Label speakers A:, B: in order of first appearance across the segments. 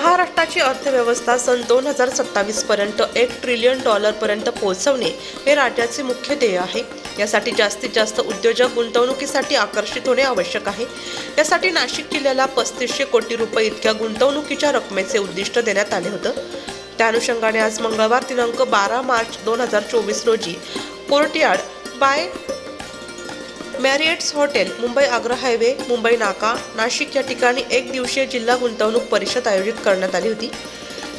A: महाराष्ट्राची अर्थव्यवस्था सन दोन हजार सत्तावीसपर्यंत एक ट्रिलियन डॉलरपर्यंत पोहोचवणे हे राज्याचे मुख्य ध्येय आहे. यासाठी जास्तीत जास्त उद्योजक गुंतवणुकीसाठी आकर्षित होणे आवश्यक आहे. यासाठी नाशिक जिल्ह्याला पस्तीसशे कोटी रुपये इतक्या गुंतवणुकीच्या रकमेचे उद्दिष्ट देण्यात आले होतं. त्या अनुषंगाने आज मंगळवार दिनांक बारा मार्च दोन हजार चोवीस रोजी courtyard by Marriotts hotel Mumbai Agra highway Mumbai Naka Nashik या ठिकाणी एक दिवसीय जिल्हा गुंतवणूक परिषद आयोजित करण्यात आली होती.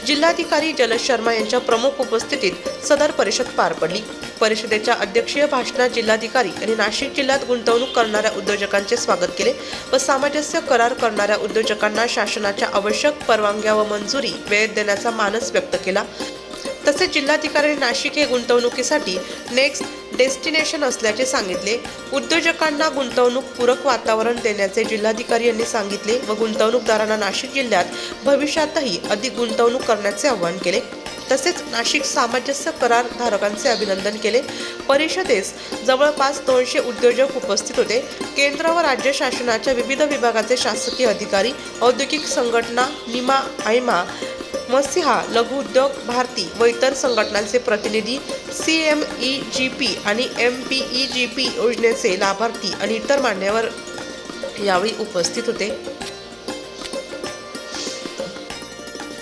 A: जिल्हाधिकारी जलज शर्मा यांच्या प्रमुख उपस्थितीत सदर परिषद पार पडली. परिषदेच्या अध्यक्षीय भाषणात जिल्हाधिकारी यांनी नाशिक जिल्ह्यात गुंतवणूक करणाऱ्या उद्योजकांचे स्वागत केले व सामंजस्य करार करणाऱ्या उद्योजकांना शासनाच्या आवश्यक परवानग्या व मंजुरी वेळेत देण्याचा मानस व्यक्त केला. तसेच जिल्हाधिकारी नाशिक हे गुंतवणुकीसाठी नेक्स्ट डेस्टिनेशन असल्याचे सांगितले. उद्योजकांना गुंतवणूक पूरक वातावरण देण्याचे जिल्हाधिकारी यांनी सांगितले व गुंतवणूकदारांना नाशिक जिल्ह्यात भविष्यातही अधिक गुंतवणूक करण्याचे आवाहन केले. तसेच नाशिक सामंजस्य करार धारकांचे अभिनंदन केले. परिषदेस जवळपास दोनशे उद्योजक उपस्थित होते. केंद्र व राज्य शासनाच्या विविध विभागाचे शासकीय अधिकारी औद्योगिक संघटना निमा आयमा मसिहा लघु उद्योग भारती व इतर संघटनांचे प्रतिनिधी C M E G P आणि M P E G P योजनेचे लाभार्थी आणि इतर मान्यवर यावेळी उपस्थित होते.